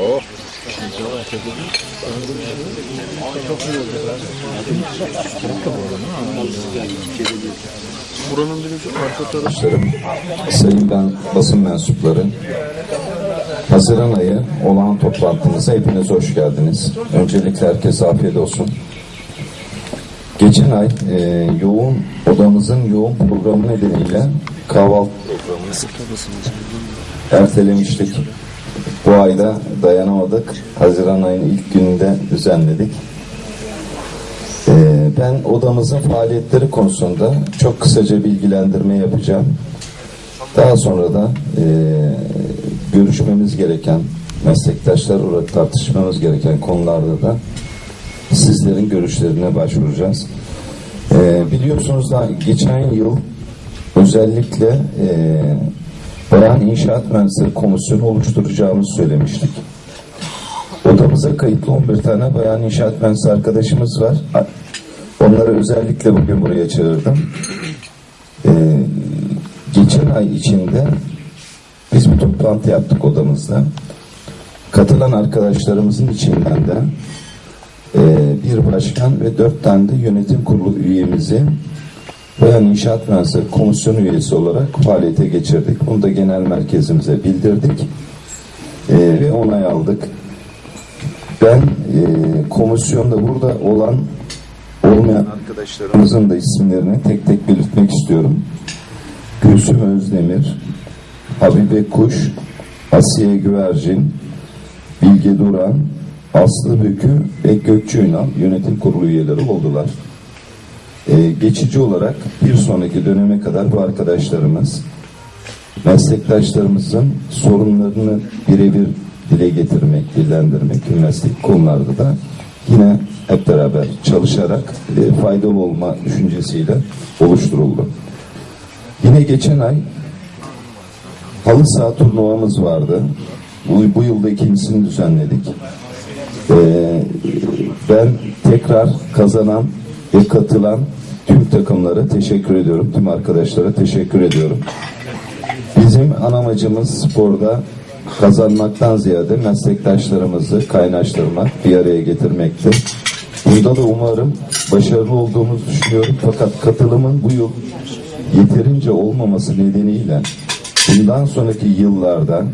O güneşler. arkadaşlarım, sayın ben basın mensupları, Haziran ayı olağan toplantımıza hepiniz hoş geldiniz. Öncelikle herkese afiyet olsun. Geçen ay e, yoğun odamızın yoğun programı nedeniyle kahvaltı ertelemiştik. Bu ayda dayanamadık. Haziran ayının ilk gününde düzenledik. Ee, ben odamızın faaliyetleri konusunda çok kısaca bilgilendirme yapacağım. Daha sonra da e, görüşmemiz gereken, meslektaşlar olarak tartışmamız gereken konularda da sizlerin görüşlerine başvuracağız. Ee, biliyorsunuz da geçen yıl özellikle e, Bayan İnşaat Mühendisleri Komisyonu oluşturacağımızı söylemiştik. Odamıza kayıtlı 11 tane bayan inşaat mühendisi arkadaşımız var. Onları özellikle bugün buraya çağırdım. Ee, geçen ay içinde biz bir toplantı yaptık odamızda. Katılan arkadaşlarımızın içinden de e, bir başkan ve dört tane de yönetim kurulu üyemizi Bayan İnşaat Mühendisleri Komisyonu üyesi olarak faaliyete geçirdik. Bunu da genel merkezimize bildirdik e, ve onay aldık. Ben e, komisyonda burada olan olmayan arkadaşlarımızın da isimlerini tek tek belirtmek istiyorum. Gülsüm Özdemir, Habibe Kuş, Asiye Güvercin, Bilge Duran, Aslı Bükü ve Gökçe Ünal yönetim kurulu üyeleri oldular. E, geçici olarak bir sonraki döneme kadar bu arkadaşlarımız meslektaşlarımızın sorunlarını birebir dile getirmek, dillendirmek, meslek konularda da yine hep beraber çalışarak e, faydalı olma düşüncesiyle oluşturuldu. Yine geçen ay halı saha turnuvamız vardı. Bu, bu yılda ikincisini düzenledik. Ee, ben tekrar kazanan ve katılan tüm takımlara teşekkür ediyorum. Tüm arkadaşlara teşekkür ediyorum. Bizim ana amacımız sporda kazanmaktan ziyade meslektaşlarımızı kaynaştırmak, bir araya getirmektir. Bunda da umarım başarılı olduğumuzu düşünüyorum. Fakat katılımın bu yıl yeterince olmaması nedeniyle bundan sonraki yıllarda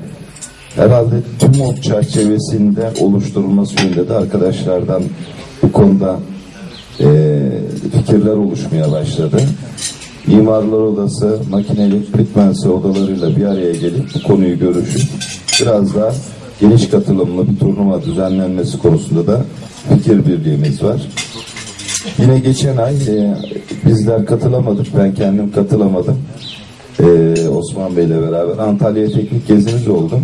herhalde tüm o çerçevesinde oluşturulması yönünde de arkadaşlardan bu konuda e, fikirler oluşmaya başladı. Mimarlar Odası, makine elektrik mühendisleri odalarıyla bir araya gelip bu konuyu görüşüp biraz daha geniş katılımlı bir turnuva düzenlenmesi konusunda da fikir birliğimiz var. Yine geçen ay e, bizler katılamadık, ben kendim katılamadım. E, Osman Bey'le beraber Antalya teknik gezimiz oldu.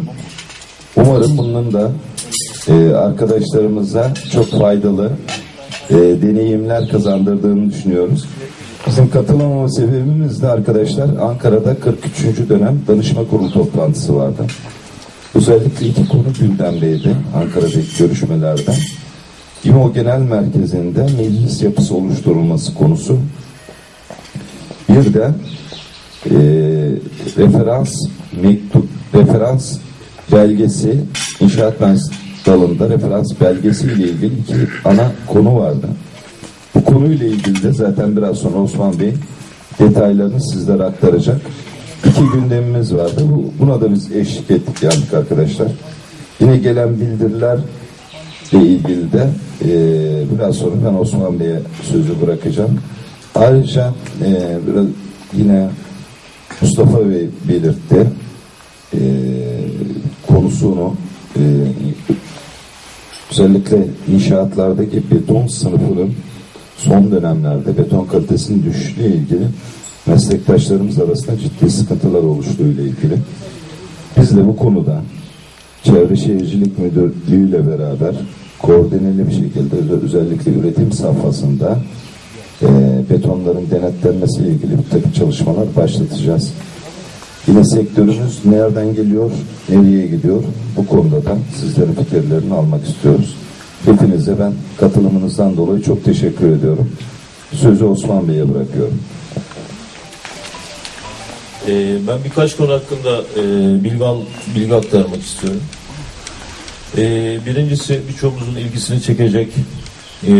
Umarım bunun da e, arkadaşlarımıza çok faydalı e, deneyimler kazandırdığını düşünüyoruz. Bizim katılamama sebebimiz de arkadaşlar Ankara'da 43. dönem danışma kurulu toplantısı vardı. Özellikle iki konu gündemdeydi Ankara'daki görüşmelerden. İMO Genel Merkezi'nde meclis yapısı oluşturulması konusu. Bir de e, referans mektup, referans belgesi inşaat mühendisliği dalında referans belgesi ile ilgili iki ana konu vardı. Bu konuyla ilgili de zaten biraz sonra Osman Bey detaylarını sizlere aktaracak. İki gündemimiz vardı. Bu, buna da biz eşlik ettik yandık arkadaşlar. Yine gelen bildiriler ile ilgili de e, biraz sonra ben Osman Bey'e sözü bırakacağım. Ayrıca e, biraz yine Mustafa Bey belirtti e, konusunu e, özellikle inşaatlardaki beton sınıfının son dönemlerde beton kalitesinin düşüşüyle ilgili meslektaşlarımız arasında ciddi sıkıntılar oluştuğu ile ilgili. Biz de bu konuda Çevre Şehircilik Müdürlüğü ile beraber koordineli bir şekilde öz- özellikle üretim safhasında e, betonların denetlenmesiyle ilgili bir takım çalışmalar başlatacağız. Yine sektörümüz nereden geliyor, nereye gidiyor bu konuda da sizlerin fikirlerini almak istiyoruz. Hepinize ben katılımınızdan dolayı çok teşekkür ediyorum. Sözü Osman Bey'e bırakıyorum. Ee, ben birkaç konu hakkında e, bilgi, al- bilgi aktarmak istiyorum. Ee, birincisi birçoğumuzun ilgisini çekecek e,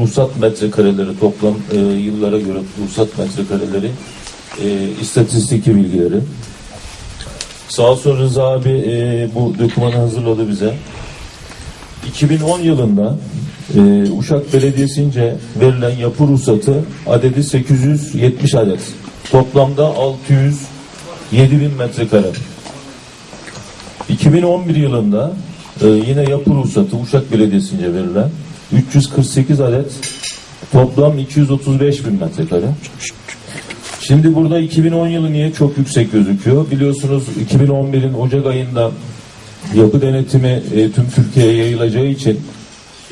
ruhsat metrekareleri toplam e, yıllara göre ruhsat metrekareleri e, istatistiki bilgileri. Sağ olsun Rıza abi e, bu dokümanı hazırladı bize. 2010 yılında e, Uşak Belediyesi'nce verilen yapı ruhsatı adedi 870 adet. Toplamda 607 bin metrekare. 2011 yılında e, yine yapı ruhsatı Uşak Belediyesi'nce verilen 348 adet toplam 235 bin metrekare. Şimdi burada 2010 yılı niye çok yüksek gözüküyor? Biliyorsunuz 2011'in Ocak ayında yapı denetimi e, tüm Türkiye'ye yayılacağı için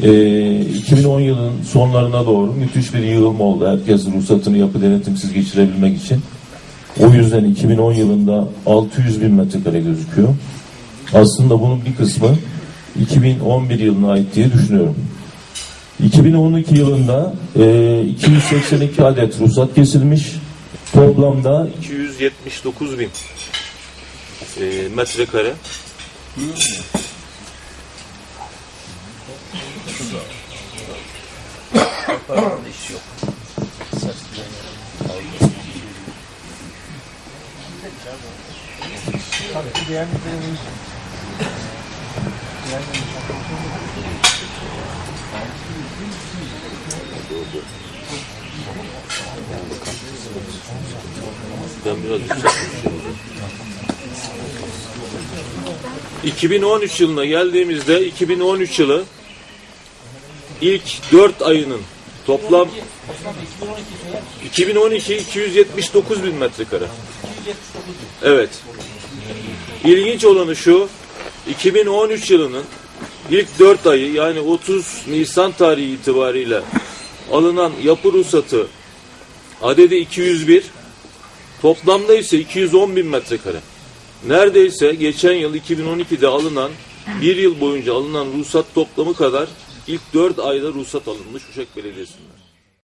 e, 2010 yılının sonlarına doğru müthiş bir yığılma oldu. Herkes ruhsatını yapı denetimsiz geçirebilmek için. O yüzden 2010 yılında 600 bin metrekare gözüküyor. Aslında bunun bir kısmı 2011 yılına ait diye düşünüyorum. 2012 yılında e, 282 adet ruhsat kesilmiş. Toplamda 279 bin e, metrekare. Ben biraz yükseltmişim. 2013 yılına geldiğimizde 2013 yılı ilk 4 ayının toplam 2012 279 bin metrekare. Evet. İlginç olanı şu 2013 yılının ilk 4 ayı yani 30 Nisan tarihi itibariyle alınan yapı ruhsatı adedi 201 toplamda ise 210 bin metrekare. Neredeyse geçen yıl 2012'de alınan bir yıl boyunca alınan ruhsat toplamı kadar ilk 4 ayda ruhsat alınmış Uşak Belediyesi'nde.